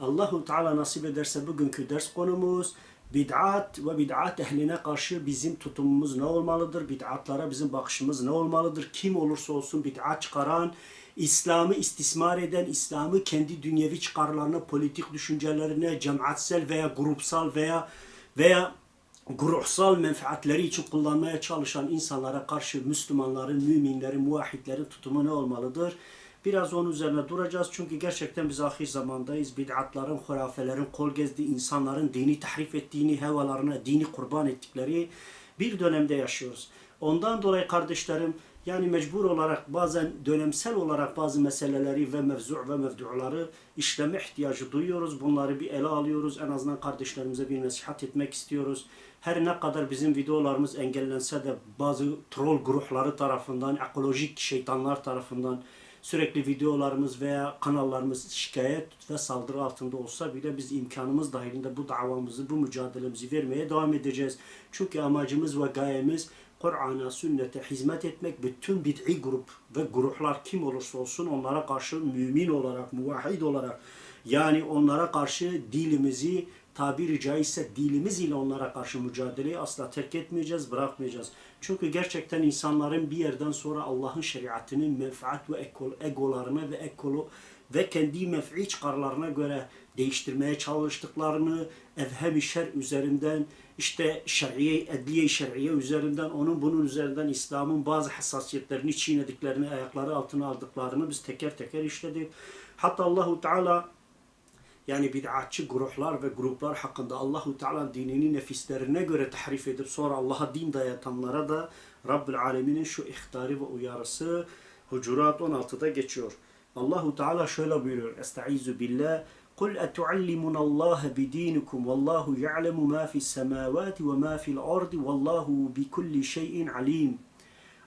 Allahu Teala nasip ederse bugünkü ders konumuz bid'at ve bid'at ehline karşı bizim tutumumuz ne olmalıdır? Bid'atlara bizim bakışımız ne olmalıdır? Kim olursa olsun bid'at çıkaran, İslam'ı istismar eden, İslam'ı kendi dünyevi çıkarlarına, politik düşüncelerine, cemaatsel veya grupsal veya veya ruhsal menfaatleri için kullanmaya çalışan insanlara karşı Müslümanların, müminlerin, muvahhidlerin tutumu ne olmalıdır? Biraz onun üzerine duracağız çünkü gerçekten biz ahir zamandayız. Bid'atların, hurafelerin kol gezdiği, insanların dini tahrif ettiğini, hevalarına dini kurban ettikleri bir dönemde yaşıyoruz. Ondan dolayı kardeşlerim yani mecbur olarak bazen dönemsel olarak bazı meseleleri ve mevzu ve mevduları işleme ihtiyacı duyuyoruz. Bunları bir ele alıyoruz. En azından kardeşlerimize bir nasihat etmek istiyoruz. Her ne kadar bizim videolarımız engellense de bazı troll grupları tarafından, ekolojik şeytanlar tarafından sürekli videolarımız veya kanallarımız şikayet ve saldırı altında olsa bile biz imkanımız dahilinde bu davamızı, bu mücadelemizi vermeye devam edeceğiz. Çünkü amacımız ve gayemiz Kur'an'a, sünnete hizmet etmek, bütün bid'i grup ve gruplar kim olursa olsun onlara karşı mümin olarak, muvahhid olarak yani onlara karşı dilimizi tabiri caizse dilimiz ile onlara karşı mücadeleyi asla terk etmeyeceğiz, bırakmayacağız. Çünkü gerçekten insanların bir yerden sonra Allah'ın şeriatının menfaat ve egolarına ve ekolo ve kendi menfi çıkarlarına göre değiştirmeye çalıştıklarını evhem-i şer üzerinden işte şer'iye, edliye şer'iye üzerinden onun bunun üzerinden İslam'ın bazı hassasiyetlerini çiğnediklerini, ayakları altına aldıklarını biz teker teker işledik. Hatta Allahu Teala yani bid'atçı gruplar ve gruplar hakkında Allahu Teala dinini nefislerine göre tahrif edip sonra Allah'a din dayatanlara da Rabbül Alemin'in şu ihtarı ve uyarısı Hucurat 16'da geçiyor. Allahu Teala şöyle buyuruyor. Estaizu billah. قل أتعلمون الله بدينكم والله يعلم ما في السماوات وما في الأرض والله بكل şeyin alim.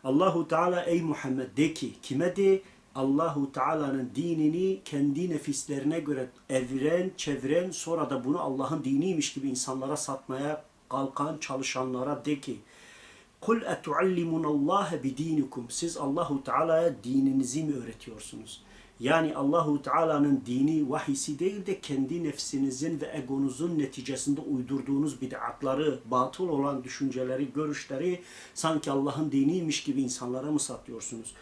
Allahu Teala ey Muhammed de ki kime de Allahu Teala'nın dinini kendi nefislerine göre evren, çeviren sonra da bunu Allah'ın diniymiş gibi insanlara satmaya kalkan çalışanlara de ki Kul etuallimun Allah bidinikum. Siz Allahu Teala'ya dininizi mi öğretiyorsunuz? Yani Allahu Teala'nın dini vahisi değil de kendi nefsinizin ve egonuzun neticesinde uydurduğunuz bid'atları, batıl olan düşünceleri, görüşleri sanki Allah'ın diniymiş gibi insanlara mı satıyorsunuz?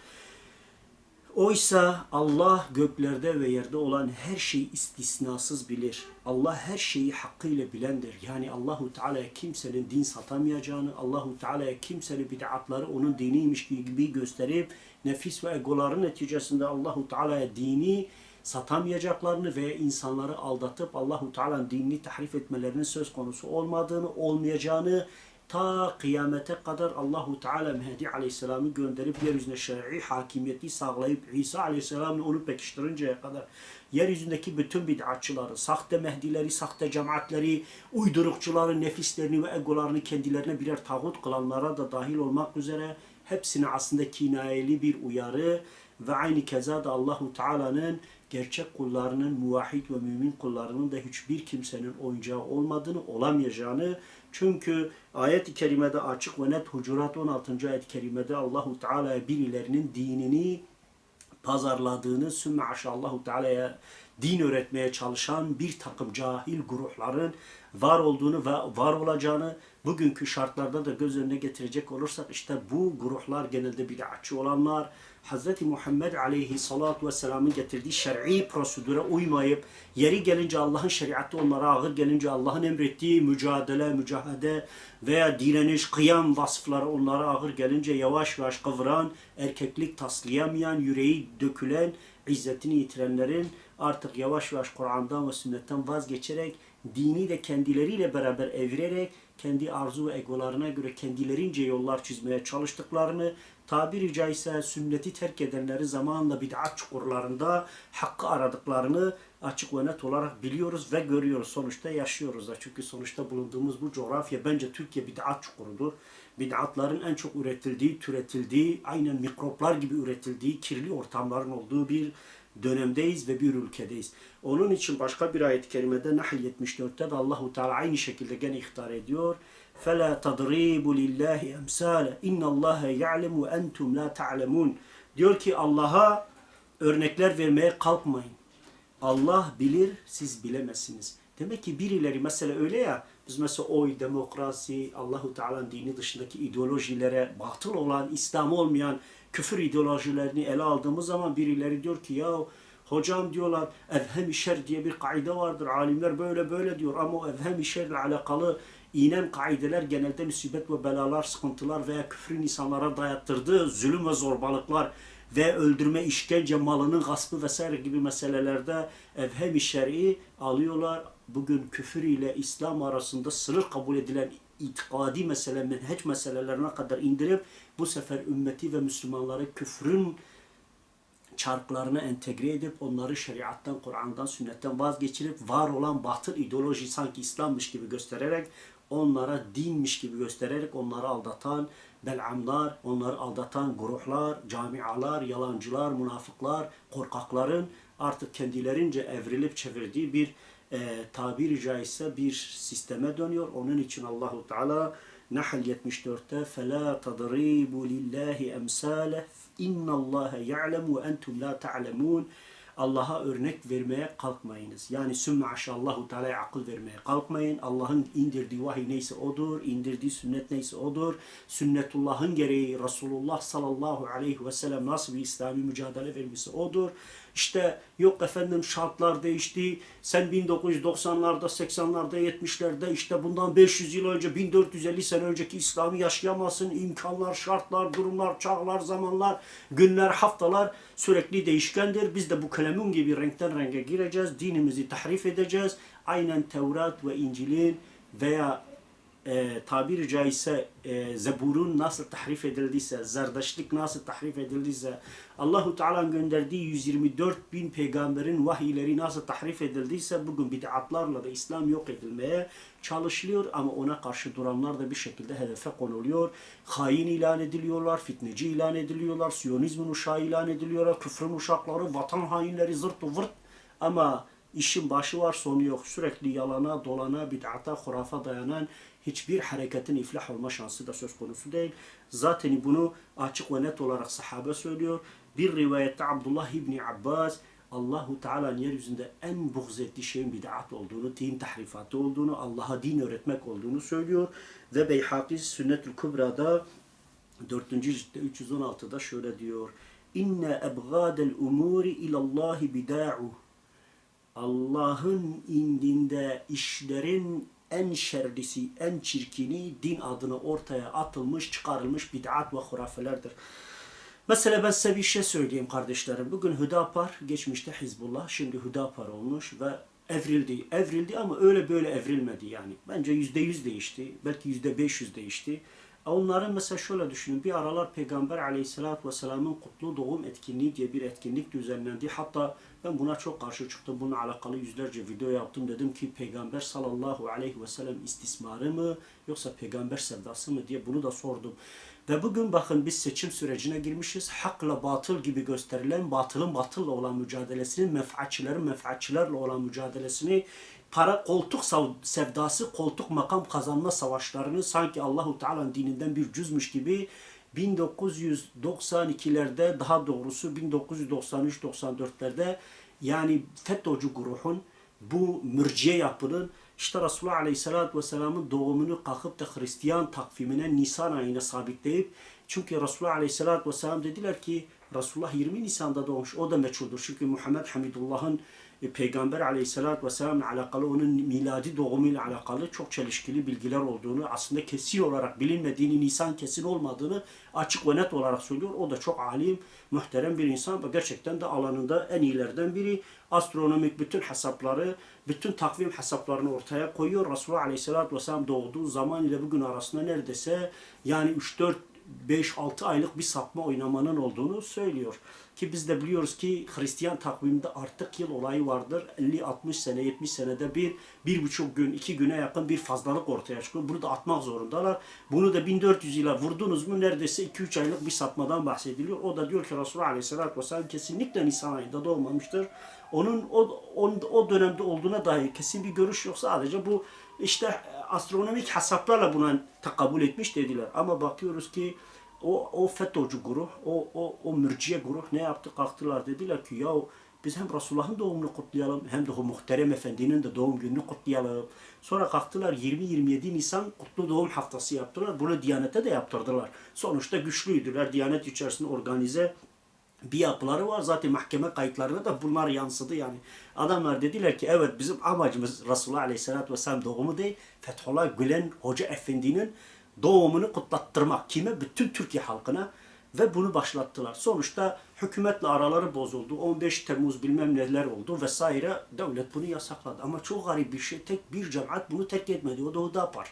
Oysa Allah göklerde ve yerde olan her şeyi istisnasız bilir. Allah her şeyi hakkıyla bilendir. Yani Allahu Teala'ya kimsenin din satamayacağını, Allahu Teala'ya kimsenin bid'atları onun diniymiş gibi gösterip nefis ve egoların neticesinde Allahu Teala'ya dini satamayacaklarını ve insanları aldatıp Allahu Teala'nın dinini tahrif etmelerinin söz konusu olmadığını, olmayacağını ta kıyamete kadar Allahu Teala Mehdi Aleyhisselam'ı gönderip yeryüzüne şer'i hakimiyeti sağlayıp İsa Aleyhisselam'la onu pekiştirinceye kadar yeryüzündeki bütün bid'atçıları, sahte mehdileri, sahte cemaatleri, uydurukçuları, nefislerini ve egolarını kendilerine birer tağut kılanlara da dahil olmak üzere hepsine aslında kinayeli bir uyarı ve aynı keza da Allahu Teala'nın gerçek kullarının, muvahhid ve mümin kullarının da hiçbir kimsenin oyuncağı olmadığını, olamayacağını çünkü ayet-i kerimede açık ve net Hucurat 16. ayet-i kerimede Allahu Teala'ya birilerinin dinini pazarladığını, sümme Allahu Teala'ya din öğretmeye çalışan bir takım cahil grupların var olduğunu ve var olacağını bugünkü şartlarda da göz önüne getirecek olursak işte bu gruplar genelde bid'atçı olanlar Hz. Muhammed aleyhissalatu vesselamın getirdiği şer'i prosedüre uymayıp yeri gelince Allah'ın şeriatı onlara ağır gelince Allah'ın emrettiği mücadele, mücahede veya direniş, kıyam vasıfları onlara ağır gelince yavaş yavaş kıvıran, erkeklik taslayamayan, yüreği dökülen, izzetini yitirenlerin artık yavaş yavaş Kur'an'dan ve sünnetten vazgeçerek dini de kendileriyle beraber evirerek kendi arzu ve egolarına göre kendilerince yollar çizmeye çalıştıklarını, tabiri caizse sünneti terk edenleri zamanla bid'at çukurlarında hakkı aradıklarını açık ve net olarak biliyoruz ve görüyoruz. Sonuçta yaşıyoruz da. Çünkü sonuçta bulunduğumuz bu coğrafya bence Türkiye bid'at çukurudur. Bid'atların en çok üretildiği, türetildiği, aynen mikroplar gibi üretildiği kirli ortamların olduğu bir dönemdeyiz ve bir ülkedeyiz. Onun için başka bir ayet-i kerimede Nahl 74'te de Allahu Teala aynı şekilde gene ihtar ediyor. فَلَا تَضْرِيبُ لِلّٰهِ اَمْسَالَ اِنَّ اللّٰهَ يَعْلَمُ وَاَنْتُمْ لَا تَعْلَمُونَ Diyor ki Allah'a örnekler vermeye kalkmayın. Allah bilir, siz bilemezsiniz. Demek ki birileri mesela öyle ya, biz mesela oy, demokrasi, Allahu Teala'nın dini dışındaki ideolojilere, batıl olan, İslam olmayan küfür ideolojilerini ele aldığımız zaman birileri diyor ki ya hocam diyorlar evhem-i şer diye bir kaide vardır. Alimler böyle böyle diyor ama o evhem-i şerle alakalı inen kaideler genelde musibet ve belalar, sıkıntılar veya küfrün insanlara dayattırdığı zulüm ve zorbalıklar ve öldürme, işkence, malının gaspı vesaire gibi meselelerde evhem-i şer'i alıyorlar. Bugün küfür ile İslam arasında sınır kabul edilen itikadi mesele, menheç meselelerine kadar indirip bu sefer ümmeti ve Müslümanları küfrün çarklarına entegre edip onları şeriattan, Kur'an'dan, sünnetten vazgeçirip var olan batıl ideoloji sanki İslam'mış gibi göstererek onlara dinmiş gibi göstererek onları aldatan belamlar, onları aldatan gruplar, camialar, yalancılar, münafıklar, korkakların artık kendilerince evrilip çevirdiği bir e, tabiri caizse bir sisteme dönüyor. Onun için Allahu Teala Nahl 74'te فَلَا تَضْرِيبُ لِلّٰهِ اَمْسَالَهِ اِنَّ اللّٰهَ يَعْلَمُ وَاَنْتُمْ لَا تَعْلَمُونَ Allah'a örnek vermeye kalkmayınız. Yani sümme aşallahu teala'ya akıl vermeye kalkmayın. Allah'ın indirdiği vahiy neyse odur, indirdiği sünnet neyse odur. Sünnetullah'ın gereği Resulullah sallallahu aleyhi ve sellem nasıl bir İslami mücadele vermişse odur. İşte yok efendim şartlar değişti. Sen 1990'larda, 80'larda, 70'lerde işte bundan 500 yıl önce, 1450 sene önceki İslam'ı yaşayamazsın. İmkanlar, şartlar, durumlar, çağlar, zamanlar, günler, haftalar sürekli değişkendir. Biz de bu kalemun gibi renkten renge gireceğiz. Dinimizi tahrif edeceğiz. Aynen Tevrat ve İncil'in veya e, tabiri caizse e, Zebur'un nasıl tahrif edildiyse, Zerdeşlik nasıl tahrif edildiyse, Allahu Teala'nın gönderdiği 124 bin peygamberin vahiyleri nasıl tahrif edildiyse bugün bid'atlarla da İslam yok edilmeye çalışılıyor ama ona karşı duranlar da bir şekilde hedefe konuluyor. Hain ilan ediliyorlar, fitneci ilan ediliyorlar, Siyonizmin uşağı ilan ediliyorlar, küfrün uşakları, vatan hainleri zırt vırt ama işin başı var sonu yok. Sürekli yalana, dolana, bid'ata, hurafa dayanan hiçbir hareketin iflah olma şansı da söz konusu değil. Zaten bunu açık ve net olarak sahabe söylüyor. Bir rivayette Abdullah İbni Abbas Allahu Teala'nın yeryüzünde en buğz ettiği şeyin bid'at olduğunu, din tahrifatı olduğunu, Allah'a din öğretmek olduğunu söylüyor. Ve Beyhaki Sünnetül Kubra'da 4. ciltte 316'da şöyle diyor. İnne ebgâdel umuri ilallahi bidâ'uh Allah'ın indinde işlerin en şerlisi, en çirkini din adına ortaya atılmış, çıkarılmış bid'at ve hurafelerdir. Mesela ben size bir şey söyleyeyim kardeşlerim. Bugün Hüdapar, geçmişte Hizbullah, şimdi Hüdapar olmuş ve evrildi. Evrildi ama öyle böyle evrilmedi yani. Bence yüzde yüz değişti. Belki yüzde beş yüz değişti. Onların mesela şöyle düşünün. Bir aralar Peygamber aleyhissalatü vesselamın kutlu doğum etkinliği diye bir etkinlik düzenlendi. Hatta ben buna çok karşı çıktım. Bununla alakalı yüzlerce video yaptım. Dedim ki Peygamber sallallahu aleyhi ve sellem istismarı mı yoksa peygamber sevdası mı diye bunu da sordum. Ve bugün bakın biz seçim sürecine girmişiz. Hakla batıl gibi gösterilen batılın batılla olan mücadelesini, menfaatçilerin menfaatçilerle olan mücadelesini para koltuk sevdası, koltuk makam kazanma savaşlarını sanki Allahu Teala'nın dininden bir cüzmüş gibi 1992'lerde daha doğrusu 1993-94'lerde yani FETÖ'cü grubun bu mürciye yapının işte Resulullah Aleyhisselatü Vesselam'ın doğumunu kalkıp da Hristiyan takvimine Nisan ayına sabitleyip çünkü Resulullah Aleyhisselatü Vesselam dediler ki Resulullah 20 Nisan'da doğmuş. O da meçhuldür. Çünkü Muhammed Hamidullah'ın Peygamber Aleyhisselatü Vesselam'la alakalı onun miladi doğumuyla alakalı çok çelişkili bilgiler olduğunu aslında kesin olarak bilinmediğini, Nisan kesin olmadığını açık ve net olarak söylüyor. O da çok alim, muhterem bir insan ve gerçekten de alanında en iyilerden biri. Astronomik bütün hesapları, bütün takvim hesaplarını ortaya koyuyor. Resulullah Aleyhisselatü Vesselam doğduğu zaman ile bugün arasında neredeyse yani 3-4 5-6 aylık bir sapma oynamanın olduğunu söylüyor. Ki biz de biliyoruz ki Hristiyan takviminde artık yıl olayı vardır. 50-60 sene, 70 senede bir, bir buçuk gün, iki güne yakın bir fazlalık ortaya çıkıyor. Bunu da atmak zorundalar. Bunu da 1400 yıla vurdunuz mu neredeyse 2-3 aylık bir sapmadan bahsediliyor. O da diyor ki Resulullah Aleyhisselatü Vesselam kesinlikle Nisan ayında doğmamıştır. Onun o, o, o dönemde olduğuna dair kesin bir görüş yok. Sadece bu işte astronomik hesaplarla buna takabül etmiş dediler. Ama bakıyoruz ki o, o FETÖ'cü grup, o, o, o mürciye grup ne yaptı? Kalktılar dediler ki ya biz hem Resulullah'ın doğumunu kutlayalım hem de o muhterem efendinin de doğum gününü kutlayalım. Sonra kalktılar 20-27 Nisan kutlu doğum haftası yaptılar. Bunu Diyanet'e de yaptırdılar. Sonuçta güçlüydüler. Diyanet içerisinde organize bir yapıları var. Zaten mahkeme kayıtlarına da bunlar yansıdı yani. Adamlar dediler ki evet bizim amacımız Resulullah Aleyhisselatü Vesselam doğumu değil. Fethullah Gülen Hoca Efendi'nin doğumunu kutlattırmak. Kime? Bütün Türkiye halkına. Ve bunu başlattılar. Sonuçta hükümetle araları bozuldu. 15 Temmuz bilmem neler oldu vesaire. Devlet bunu yasakladı. Ama çok garip bir şey. Tek bir cemaat bunu terk etmedi. O da Hudapar.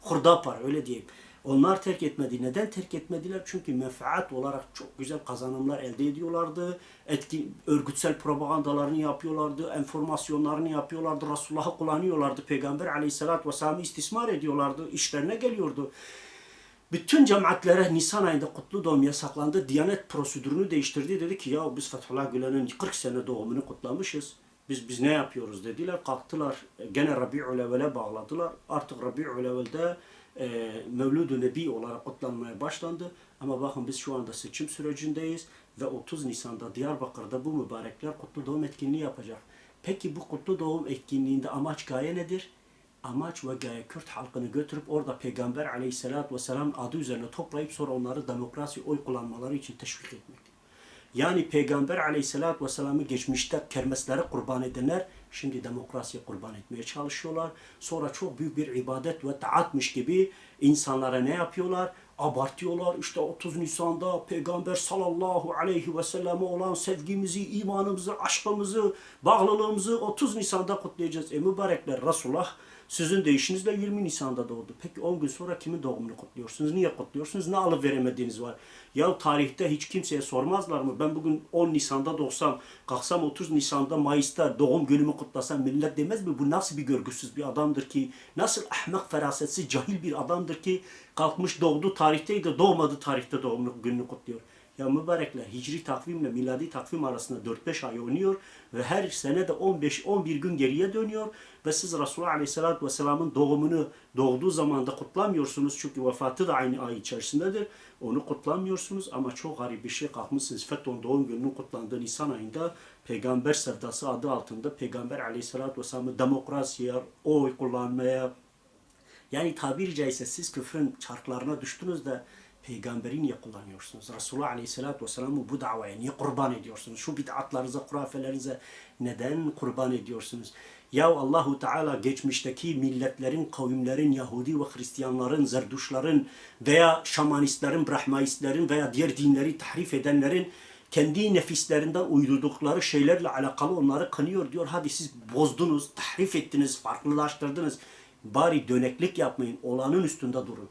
Hurdapar öyle diyeyim. Onlar terk etmedi. Neden terk etmediler? Çünkü menfaat olarak çok güzel kazanımlar elde ediyorlardı. Etki, örgütsel propagandalarını yapıyorlardı. Enformasyonlarını yapıyorlardı. Resulullah'ı kullanıyorlardı. Peygamber aleyhissalatü vesselam'ı istismar ediyorlardı. İşlerine geliyordu. Bütün cemaatlere Nisan ayında kutlu doğum yasaklandı. Diyanet prosedürünü değiştirdi. Dedi ki ya biz Fethullah Gülen'in 40 sene doğumunu kutlamışız. Biz biz ne yapıyoruz dediler. Kalktılar. Gene Rabi'ül Evvel'e bağladılar. Artık Rabi'ül Evvel'de e, Mevlud-u Nebi olarak kutlanmaya başlandı. Ama bakın biz şu anda seçim sürecindeyiz ve 30 Nisan'da Diyarbakır'da bu mübarekler kutlu doğum etkinliği yapacak. Peki bu kutlu doğum etkinliğinde amaç gaye nedir? Amaç ve gaye Kürt halkını götürüp orada Peygamber aleyhissalatü vesselam adı üzerine toplayıp sonra onları demokrasi oy kullanmaları için teşvik etmektir. Yani Peygamber aleyhissalatü vesselam'ı geçmişte kermeslere kurban edenler şimdi demokrasiye kurban etmeye çalışıyorlar. Sonra çok büyük bir ibadet ve taatmış gibi insanlara ne yapıyorlar? Abartıyorlar. İşte 30 Nisan'da Peygamber sallallahu aleyhi ve selleme olan sevgimizi, imanımızı, aşkımızı, bağlılığımızı 30 Nisan'da kutlayacağız. E mübarekler Resulullah sizin değişinizle 20 Nisan'da doğdu. Peki 10 gün sonra kimin doğumunu kutluyorsunuz? Niye kutluyorsunuz? Ne alıp veremediğiniz var? Ya tarihte hiç kimseye sormazlar mı? Ben bugün 10 Nisan'da doğsam, kalksam 30 Nisan'da Mayıs'ta doğum günümü kutlasam millet demez mi? Bu nasıl bir görgüsüz bir adamdır ki? Nasıl ahmak ferasetsiz, cahil bir adamdır ki kalkmış doğdu tarihteydi, doğmadı tarihte doğum gününü kutluyor. Ya mübarekler hicri takvimle miladi takvim arasında 4-5 ay oynuyor ve her sene de 15-11 gün geriye dönüyor ve siz Resulullah Aleyhisselatü Vesselam'ın doğumunu doğduğu zamanda kutlamıyorsunuz çünkü vefatı da aynı ay içerisindedir. Onu kutlamıyorsunuz ama çok garip bir şey kalkmışsınız. Fethullah doğum gününün kutlandığı Nisan ayında Peygamber sevdası adı altında Peygamber Aleyhisselatü Vesselam'ı demokrasiye, oy kullanmaya yani tabiri caizse siz küfrün çarklarına düştünüz de peygamberi niye kullanıyorsunuz? Resulullah Aleyhisselatü Vesselam'ı bu davaya niye kurban ediyorsunuz? Şu bid'atlarınıza, hurafelerinize neden kurban ediyorsunuz? Ya Allahu Teala geçmişteki milletlerin, kavimlerin, Yahudi ve Hristiyanların, Zerduşların veya Şamanistlerin, Brahmaistlerin veya diğer dinleri tahrif edenlerin kendi nefislerinden uydurdukları şeylerle alakalı onları kanıyor diyor. Hadi siz bozdunuz, tahrif ettiniz, farklılaştırdınız. Bari döneklik yapmayın, olanın üstünde durun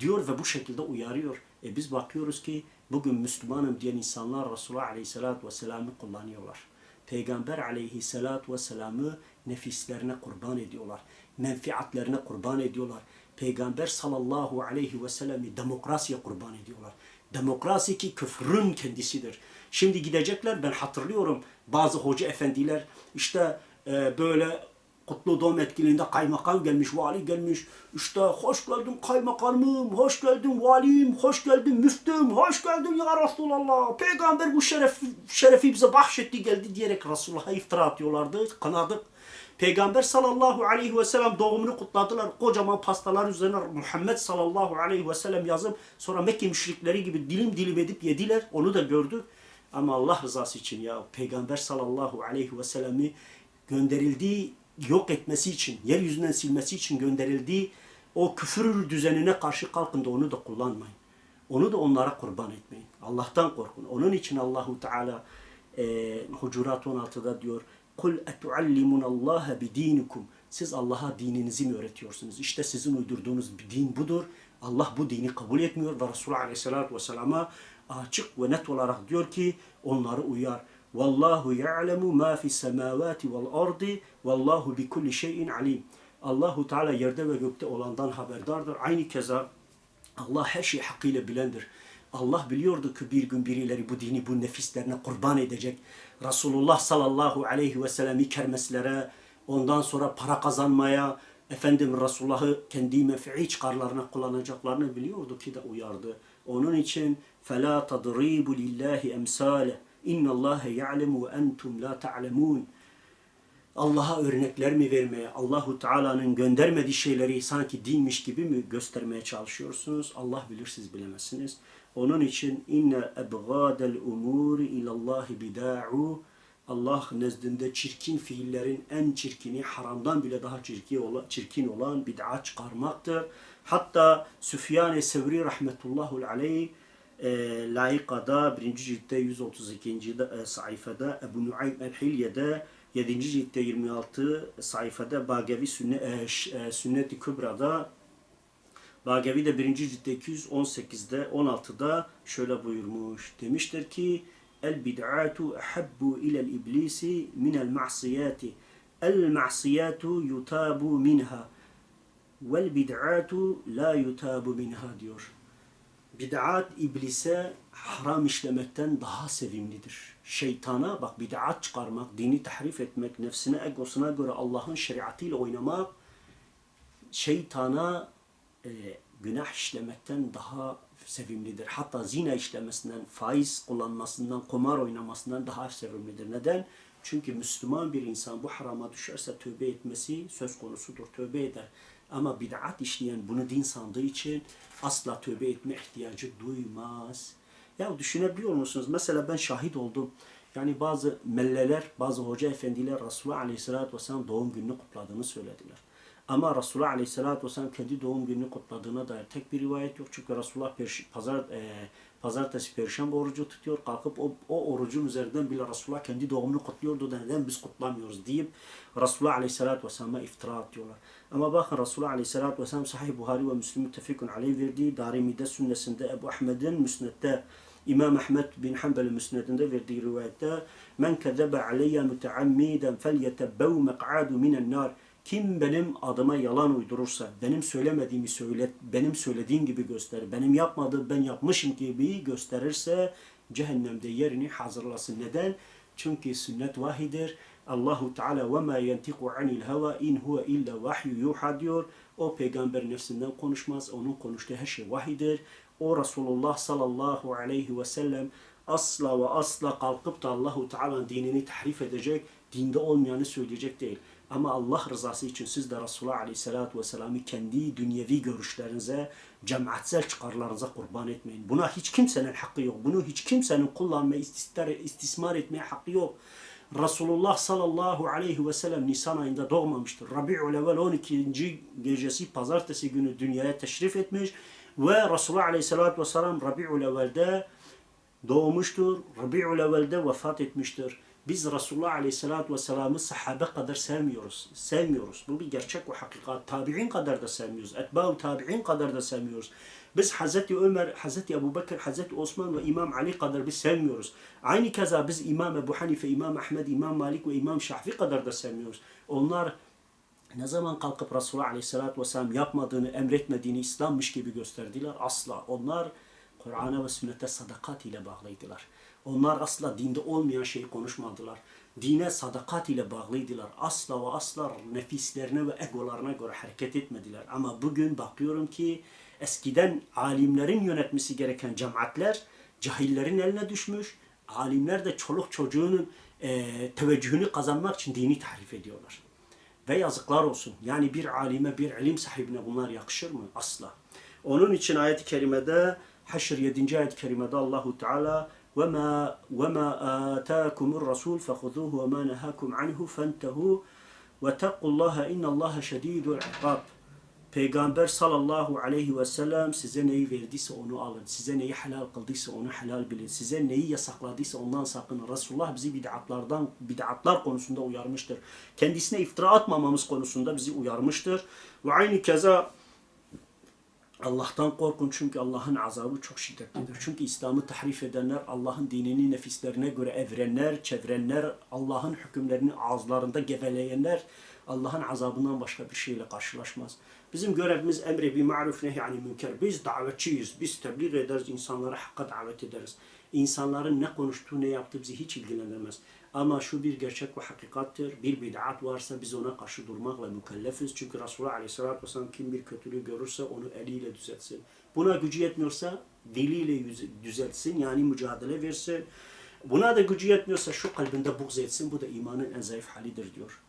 diyor ve bu şekilde uyarıyor. E biz bakıyoruz ki bugün Müslümanım diyen insanlar Resulullah Aleyhisselatü Vesselam'ı kullanıyorlar. Peygamber Aleyhisselatü Vesselam'ı nefislerine kurban ediyorlar. Menfiatlerine kurban ediyorlar. Peygamber sallallahu aleyhi ve sellem'i demokrasiye kurban ediyorlar. Demokrasi ki küfrün kendisidir. Şimdi gidecekler ben hatırlıyorum bazı hoca efendiler işte e, böyle kutlu doğum etkinliğinde kaymakam gelmiş, vali gelmiş. İşte hoş geldin kaymakamım, hoş geldin valim, hoş geldin müftüm, hoş geldin ya Resulallah. Peygamber bu şeref, şerefi bize bahşetti geldi diyerek Resulullah'a iftira atıyorlardı. Kanadık. Peygamber sallallahu aleyhi ve sellem doğumunu kutladılar. Kocaman pastalar üzerine Muhammed sallallahu aleyhi ve sellem yazıp sonra Mekke müşrikleri gibi dilim dilim edip yediler. Onu da gördük. Ama Allah rızası için ya Peygamber sallallahu aleyhi ve sellemi gönderildiği yok etmesi için, yeryüzünden silmesi için gönderildiği o küfür düzenine karşı kalkın da onu da kullanmayın. Onu da onlara kurban etmeyin. Allah'tan korkun. Onun için Allahu Teala e, Hucurat 16'da diyor Kul etuallimun Allah bidinikum. Siz Allah'a dininizi mi öğretiyorsunuz? İşte sizin uydurduğunuz bir din budur. Allah bu dini kabul etmiyor ve Resulullah Aleyhisselatü Vesselam'a açık ve net olarak diyor ki onları uyar. Vallahu ya'lemu ma fi semavati vel ardi vallahu bi kulli şeyin alim. Allahu Teala yerde ve gökte olandan haberdardır. Aynı keza Allah her şeyi hakkıyla bilendir. Allah biliyordu ki bir gün birileri bu dini bu nefislerine kurban edecek. Resulullah sallallahu aleyhi ve sellem'i kermeslere, ondan sonra para kazanmaya, efendim Resulullah'ı kendi menfii çıkarlarına kullanacaklarını biliyordu ki de uyardı. Onun için فَلَا تَضْرِيبُ لِلّٰهِ İnna Allah ya'lemu ve entum la ta'lemun. Allah'a örnekler mi vermeye, Allahu Teala'nın göndermediği şeyleri sanki dinmiş gibi mi göstermeye çalışıyorsunuz? Allah bilir siz bilemezsiniz. Onun için inne ebgadel umuri ilallahi bida'u Allah nezdinde çirkin fiillerin en çirkini, haramdan bile daha çirkin olan, çirkin olan bid'a çıkarmaktır. Hatta Süfyan-ı Sevri rahmetullahi aleyh e, Laika'da 1. ciltte 132. De, e, sayfada Ebu Nuaym el-Hilye'de 7. ciltte 26 sayfada Bagevi sünne, e, e, Sünnet-i Kübra'da Bagevi de 1. ciltte 218'de 16'da şöyle buyurmuş. Demiştir ki El bid'atu ahabbu ilel iblisi minel ma'siyati. El ma'siyatu yutabu minha. Vel bid'atu la yutabu minha diyor. Bid'at iblise haram işlemekten daha sevimlidir. Şeytana bak bid'at çıkarmak, dini tahrif etmek, nefsine, egosuna göre Allah'ın şeriatıyla oynamak şeytana e, günah işlemekten daha sevimlidir. Hatta zina işlemesinden, faiz kullanmasından, kumar oynamasından daha sevimlidir. Neden? Çünkü Müslüman bir insan bu harama düşerse tövbe etmesi söz konusudur. Tövbe eder. Ama bid'at işleyen bunu din sandığı için asla tövbe etme ihtiyacı duymaz. Ya düşünebiliyor musunuz? Mesela ben şahit oldum. Yani bazı melleler, bazı hoca efendiler Resulullah Aleyhisselatü Vesselam doğum gününü kutladığını söylediler. Ama Resulullah Aleyhisselatü Vesselam kendi doğum gününü kutladığına dair tek bir rivayet yok. Çünkü Resulullah pazar, e, pazartesi perşembe orucu tutuyor. Kalkıp o, o orucun üzerinden bile Resulullah kendi doğumunu kutluyordu neden biz kutlamıyoruz deyip Resulullah Aleyhisselatü Vesselam'a iftira atıyorlar. Ama bakın Resulullah Aleyhisselatü Vesselam Sahih Buhari ve Müslim müttefikun aleyh verdiği Darimi'de sünnesinde Ebu Ahmet'in müsnette İmam Ahmed bin Hanbel'in müsnedinde verdiği rivayette men kezebe aleyye müteammiden felyetebbev mek'adu minen nar kim benim adıma yalan uydurursa, benim söylemediğimi söylet, benim söylediğim gibi gösterir, benim yapmadığım ben yapmışım gibi gösterirse cehennemde yerini hazırlasın. Neden? Çünkü sünnet vahidir. Allahu Teala ve ma yentiku anil hava in huve illa vahyu yuha diyor. O peygamber nefsinden konuşmaz. Onun konuştuğu her şey vahidir. O Resulullah sallallahu aleyhi ve sellem asla ve asla kalkıp da Allahu Teala'nın dinini tahrif edecek, dinde olmayanı söyleyecek değil. Ama Allah rızası için siz de Resulullah Aleyhisselatü Vesselam'ı kendi dünyevi görüşlerinize, cemaatsel çıkarlarınıza kurban etmeyin. Buna hiç kimsenin hakkı yok. Bunu hiç kimsenin kullanma, istismar, istismar etmeye hakkı yok. Resulullah sallallahu aleyhi ve sellem Nisan ayında doğmamıştır. Rabi'ül evvel 12. gecesi pazartesi günü dünyaya teşrif etmiş ve Resulullah aleyhissalatü vesselam Rabi'ül evvelde doğmuştur. Rabi'ül evvelde vefat etmiştir. Biz Resulullah Aleyhisselatü Vesselam'ı sahabe kadar sevmiyoruz. Sevmiyoruz. Bu bir gerçek ve hakikat. Tabi'in kadar da sevmiyoruz. Etba'u tabi'in kadar da sevmiyoruz. Biz Hazreti Ömer, Hazreti Ebu Bekir, Hazreti Osman ve İmam Ali kadar biz sevmiyoruz. Aynı keza biz İmam Ebu Hanife, İmam Ahmed, İmam Malik ve İmam Şafi kadar da sevmiyoruz. Onlar ne zaman kalkıp Resulullah Aleyhisselatü Vesselam yapmadığını, emretmediğini İslammış gibi gösterdiler? Asla. Onlar Kur'an'a ve sünnete sadakat ile bağlıydılar. Onlar asla dinde olmayan şeyi konuşmadılar. Dine sadakat ile bağlıydılar. Asla ve asla nefislerine ve egolarına göre hareket etmediler. Ama bugün bakıyorum ki eskiden alimlerin yönetmesi gereken cemaatler cahillerin eline düşmüş. Alimler de çoluk çocuğunun e, teveccühünü kazanmak için dini tahrif ediyorlar. Ve yazıklar olsun. Yani bir alime, bir ilim sahibine bunlar yakışır mı? Asla. Onun için ayet-i kerimede Haşr 7. ayet-i kerimede Allahu Teala وَمَا وَمَا آتَاكُمُ الرَّسُولُ فَخُذُوهُ وَمَا نَهَاكُمْ عَنْهُ فَانْتَهُوا وَتَقُوا اللّٰهَ اِنَّ اللّٰهَ شَد۪يدُ الْعِقَابِ Peygamber sallallahu aleyhi ve sellem size neyi verdiyse onu alın. Size neyi helal kıldıysa onu helal bilin. Size neyi yasakladıysa ondan sakının. Resulullah bizi bid'atlardan, bid'atlar konusunda uyarmıştır. Kendisine iftira atmamamız konusunda bizi uyarmıştır. Ve aynı keza Allah'tan korkun çünkü Allah'ın azabı çok şiddetlidir. Çünkü İslam'ı tahrif edenler, Allah'ın dinini nefislerine göre evrenler, çevrenler, Allah'ın hükümlerini ağızlarında geveleyenler Allah'ın azabından başka bir şeyle karşılaşmaz. Bizim görevimiz emri bir maruf nehyani münker. Biz davetçiyiz. Biz tebliğ ederiz. insanlara hakka davet ederiz. İnsanların ne konuştuğu, ne yaptığı bizi hiç ilgilendirmez. Ama şu bir gerçek ve hakikattir. Bir bid'at varsa biz ona karşı durmakla mükellefiz. Çünkü Resulullah Aleyhisselatü Vesselam kim bir kötülüğü görürse onu eliyle düzeltsin. Buna gücü yetmiyorsa diliyle düzeltsin. Yani mücadele versin. Buna da gücü yetmiyorsa şu kalbinde buğz etsin. Bu da imanın en zayıf halidir diyor.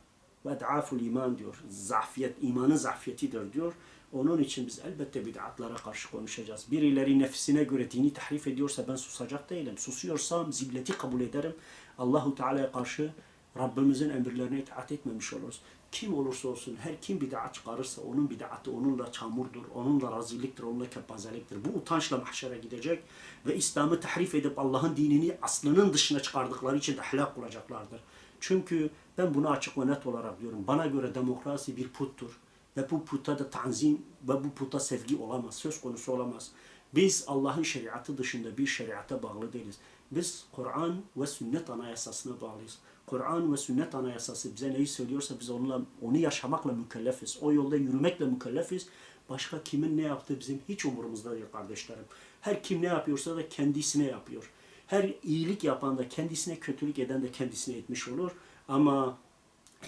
Ve iman diyor. Zafiyet, imanın zafiyetidir diyor. Onun için biz elbette bid'atlara karşı konuşacağız. Birileri nefsine göre dini tahrif ediyorsa ben susacak değilim. Susuyorsam zibleti kabul ederim. Allahu Teala'ya karşı Rabbimizin emirlerine itaat etmemiş oluruz. Kim olursa olsun, her kim bid'at çıkarırsa onun bid'atı onunla çamurdur, onunla razilliktir, onunla kepazeliktir. Bu utançla mahşere gidecek ve İslam'ı tahrif edip Allah'ın dinini aslının dışına çıkardıkları için de helak olacaklardır. Çünkü ben bunu açık ve net olarak diyorum. Bana göre demokrasi bir puttur. Ve bu puta da tanzim ve bu puta sevgi olamaz. Söz konusu olamaz. Biz Allah'ın şeriatı dışında bir şeriata bağlı değiliz. Biz Kur'an ve sünnet anayasasına bağlıyız. Kur'an ve sünnet anayasası bize neyi söylüyorsa biz onunla, onu yaşamakla mükellefiz. O yolda yürümekle mükellefiz. Başka kimin ne yaptığı bizim hiç umurumuzda değil kardeşlerim. Her kim ne yapıyorsa da kendisine yapıyor. Her iyilik yapan da kendisine kötülük eden de kendisine etmiş olur. Ama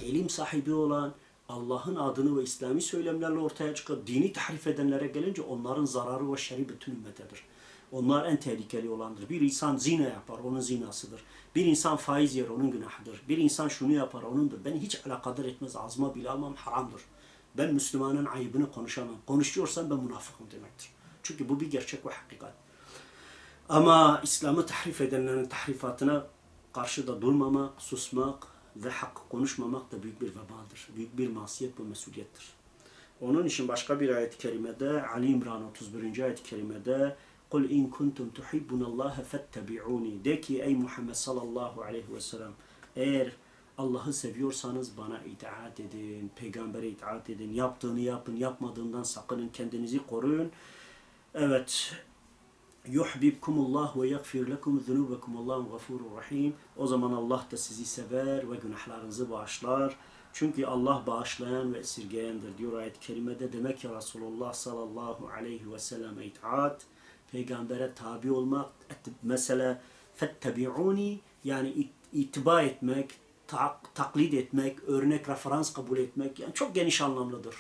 ilim sahibi olan, Allah'ın adını ve İslami söylemlerle ortaya çıkıp dini tahrif edenlere gelince onların zararı ve şerri bütün ümmetedir. Onlar en tehlikeli olandır. Bir insan zina yapar, onun zinasıdır. Bir insan faiz yer, onun günahıdır. Bir insan şunu yapar, onundur. Beni hiç alakadar etmez, ağzıma bile almam, haramdır. Ben Müslümanın ayıbını konuşamam. Konuşuyorsam ben münafıkım demektir. Çünkü bu bir gerçek ve hakikat. Ama İslam'ı tahrif edenlerin tahrifatına karşı da durmamak, susmak ve hakkı konuşmamak da büyük bir vebadır. Büyük bir masiyet ve mesuliyettir. Onun için başka bir ayet-i kerimede Ali İmran 31. ayet-i kerimede Kul in kuntum tuhibbunallaha fettebi'uni de ki ey Muhammed sallallahu aleyhi ve sellem eğer Allah'ı seviyorsanız bana itaat edin, peygambere itaat edin, yaptığını yapın, yapmadığından sakının, kendinizi koruyun. Evet, yuhbibkumullah ve yagfir lekum zunubekum Allahu gafurur rahim. O zaman Allah da sizi sever ve günahlarınızı bağışlar. Çünkü Allah bağışlayan ve esirgeyendir diyor ayet-i kerimede. Demek ki Resulullah sallallahu aleyhi ve selleme itaat, peygambere tabi olmak, mesela fettebi'uni yani it- itiba etmek, tak- taklit etmek, örnek referans kabul etmek yani çok geniş anlamlıdır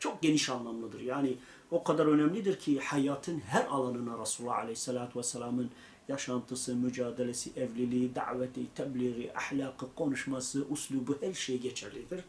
çok geniş anlamlıdır. Yani o kadar önemlidir ki hayatın her alanına Resulullah Aleyhisselatü Vesselam'ın yaşantısı, mücadelesi, evliliği, daveti, tebliği, ahlakı, konuşması, uslubu her şey geçerlidir.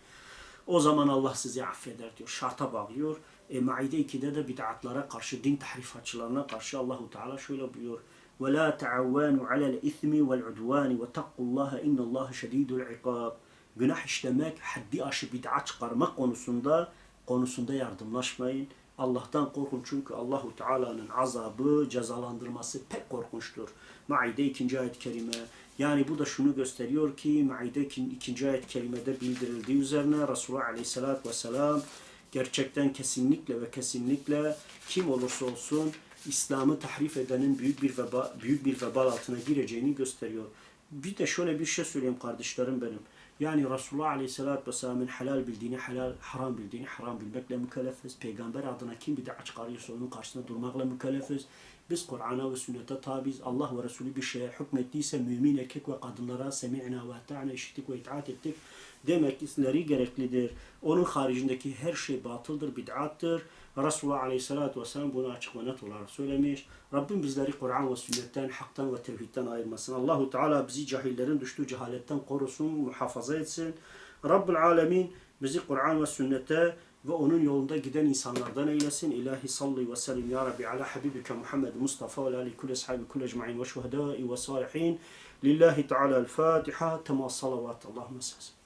O zaman Allah sizi affeder diyor. Şarta bağlıyor. E, Maide 2'de de bid'atlara karşı, din tahrifatçılarına karşı Allahu Teala şöyle buyuruyor. وَلَا تَعَوَّانُوا عَلَى الْاِثْمِ وَالْعُدْوَانِ وَتَقُّوا اللّٰهَ اِنَّ اللّٰهَ شَد۪يدُ الْعِقَابِ Günah işlemek, haddi aşı bid'at çıkarmak konusunda konusunda yardımlaşmayın. Allah'tan korkun çünkü Allahu Teala'nın azabı, cezalandırması pek korkunçtur. Maide 2. ayet-i kerime. Yani bu da şunu gösteriyor ki Maide 2. ayet-i kerimede bildirildiği üzerine Resulullah Aleyhisselatü Vesselam gerçekten kesinlikle ve kesinlikle kim olursa olsun İslam'ı tahrif edenin büyük bir veba, büyük bir vebal altına gireceğini gösteriyor. Bir de şöyle bir şey söyleyeyim kardeşlerim benim. Yani Resulullah Aleyhisselatü Vesselam'ın helal bildiğini helal, haram bildiğini haram bilmekle mükellefiz. Peygamber adına kim bir de çıkarıyorsa onun karşısında durmakla mükellefiz. Biz Kur'an'a ve sünnete tabiz. Allah ve Resulü bir şeye hükmettiyse mümin erkek ve kadınlara semi'na ve ta'na işittik ve itaat ettik demek isleri gereklidir. Onun haricindeki her şey batıldır, bid'attır. Resulullah Aleyhisselatü Vesselam bunu açık ve net olarak söylemiş. Rabbim bizleri Kur'an ve sünnetten, haktan ve tevhidden ayırmasın. Allahu Teala bizi cahillerin düştüğü cehaletten korusun, muhafaza etsin. Rabbul Alemin bizi Kur'an ve sünnete ve onun yolunda giden insanlardan eylesin. İlahi salli ve sellim ya Rabbi ala habibike Muhammed Mustafa ve ali kulli ashabi kulli ecma'in ve şuhedai ve salihin. Lillahi Teala el-Fatiha. Tema salavat. Allahümme salli.